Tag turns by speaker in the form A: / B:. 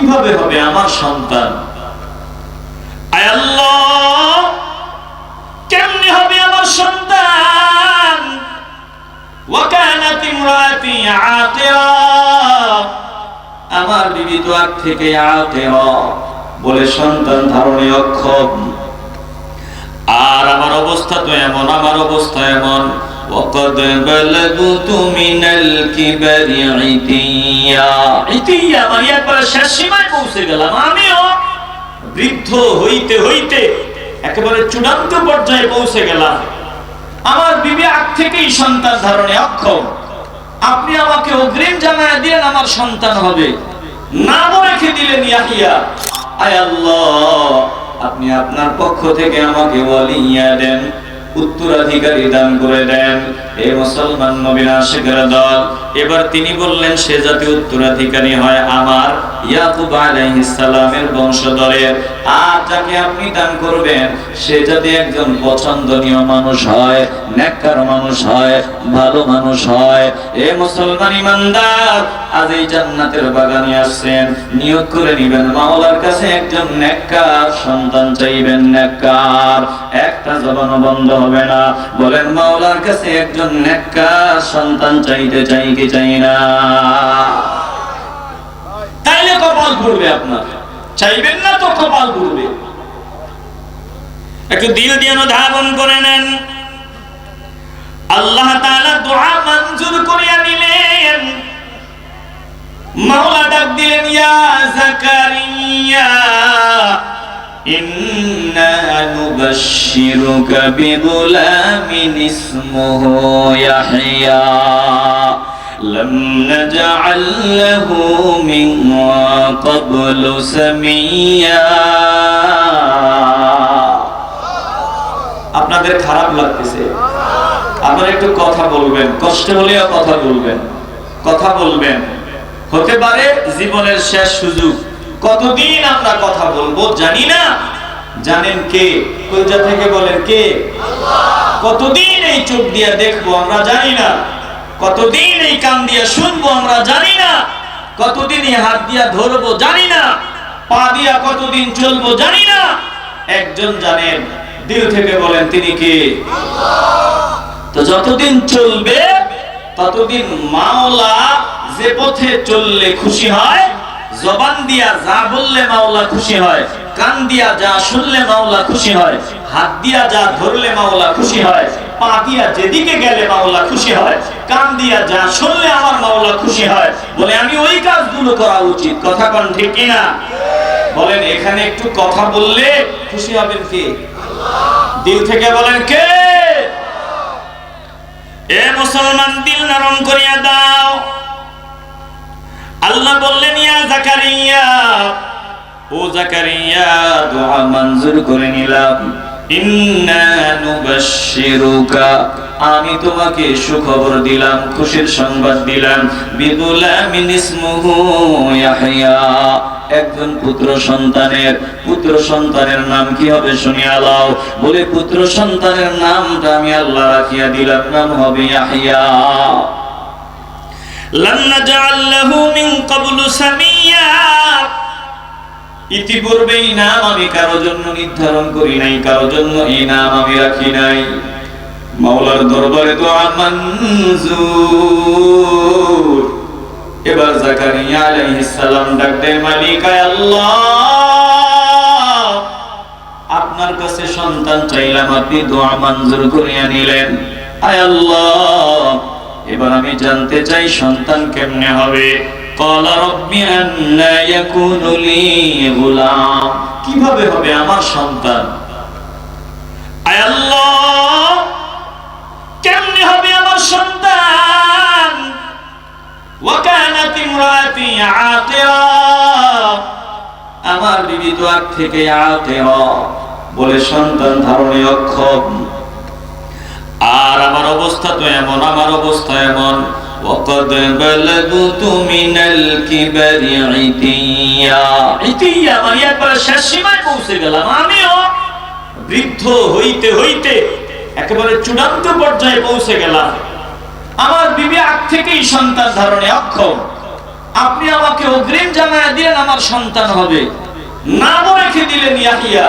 A: কীভাবে হবে আমার সন্তান? কেমনে হবে আমার সন্তান? আমার বিবি তো আগ থেকে বলে সন্তান ধারণে অক্ষম। আর আমার অবস্থা তো এমন, আমার অবস্থা এমন। وقد بلغت من الكبر عتيا عتيا মানে একবার শেষ সীমায় পৌঁছে গেলাম আমিও বৃদ্ধ হইতে হইতে একেবারে চূড়ান্ত পর্যায়ে পৌঁছে গেলাম আমার বিবি আগ থেকেই সন্তান ধারণে অক্ষম আপনি আমাকে অগ্রিম জানায় দিলেন আমার সন্তান হবে নামও রেখে দিলেন ইয়াহিয়া আয় আল্লাহ আপনি আপনার পক্ষ থেকে আমাকে বলিয়া দেন উত্তরাধিকারী দান করে দেন। এবার তিনি বললেন, সে যাতে উত্তরাধিকারী হয় আমার ইয়াকুব বংশধরের। আর যাকে আপনি দান করবেন, সে একজন পছন্দনীয় মানুষ হয়, নেককার মানুষ হয়, ভালো মানুষ হয়। এ মুসলমান ইমানদার, আজ এই জান্নাতের বাগানে আসছেন, নিয়োগ করে নিবেন মাওলার কাছে একজন নেককার, সন্তান চাইবেন নেককার। একটা জবান বন্ধ হবে না। বলেন, মাওলার কাছে একজন সন্তান চাইতে চাই কি চাই না? তাইলে কপাল ঘুরবে আপনার। চাইবেন না তো কপাল ঘুরবে। একটু দিল দিয়ে ধারণ করে নেন। আল্লাহ দোয়া মঞ্জুর করিয়া নিলেন মাওলা ডাক দিলেন ইন্না নুবাশশিরুকা বিগুলামিন ইসমুহু ইয়াহইয়া لم نجعل له من قبل سميا আপনাদের খারাপ লাগতেছে আপনারা একটু কথা বলবেন কষ্ট হলেও কথা বলবেন কথা বলবেন হতে পারে জীবনের শেষ সুযোগ কতদিন আমরা কথা বলব জানি না। জানেন কে? কলজা থেকে বলেন কে? কতদিন এই চোখ দিয়া দেখব আমরা জানি না। কতদিন এই কান দিয়া শুনব আমরা জানি না। কতদিন এই হাত দিয়া ধরবো জানি না। পা দিয়া কতদিন চলবো জানি না। একজন জানেন দিল থেকে বলেন তিনি কে? তো যতদিন চলবে ততদিন মাওলা যে পথে চললে খুশি হয় জবান দিয়া যা বললে মাওলা খুশি হয় কান দিয়া যা শুনলে মাওলা খুশি হয় হাত দিয়া যা ধরলে মাওলা খুশি হয় পা দিয়া যেদিকে গেলে মাওলা খুশি হয় কান দিয়া যা শুনলে আমার মাওলা খুশি হয়। বলে আমি ওই কাজগুলো করা উচিত। কথা কন ঠিক কিনা? বলেন এখানে একটু কথা বললে খুশি হবেন কে? দিল থেকে বলেন কে? এ মুসলমান দিল নরম করিয়া দাও। আল্লাহ বললেন, ইয়া জাকারিয়া। ও জাকারিয়া, দোয়া মঞ্জুর করে নিলাম। আমি তোমাকে সুখবর দিলাম, খুশির সংবাদ দিলাম। একজন পুত্র সন্তানের। পুত্র সন্তানের নাম কি হবে শুনিয়া লাও বলে পুত্র সন্তানের নামটা আমি আল্লাহ রাখিয়া দিলাম, নাম হবে ইয়াহইয়া। ইতিপূর্বে এই নাম আমি কারও জন্য নির্ধারণ করি নাই, কারও জন্য এই নাম আমি রাখি নাই। মাওলার দরবারে তো মঞ্জুর। এবার জাকারিয়া আলাইহিস সালাম ডাক দেয়, মালিক আল্লাহ। আপনার কাছে সন্তান চাইলাম, আপনি দোয়া মঞ্জুর করিয়া নিলেন। আয় আল্লাহ। এবার আমি জানতে চাই সন্তান কেমনে হবে? কীভাবে হবে আমার সন্তান? কেমনে হবে আমার সন্তান? আমার বিবি তো থেকে আতের বলে সন্তান ধারণে অক্ষম। অবস্থা তো এমন আমার অবস্থা এমন وقد بلغت من الكبر عتيا عتيا মানে একবার শেষ সীমায় পৌঁছে গেলাম আমিও বৃদ্ধ হইতে হইতে একেবারে চূড়ান্ত পর্যায়ে পৌঁছে গেলাম আমার বিবি আগ থেকেই সন্তান ধারণে অক্ষম আপনি আমাকে অগ্রিম জানায় দিলেন আমার সন্তান হবে নাম রেখে দিলেন ইয়াহিয়া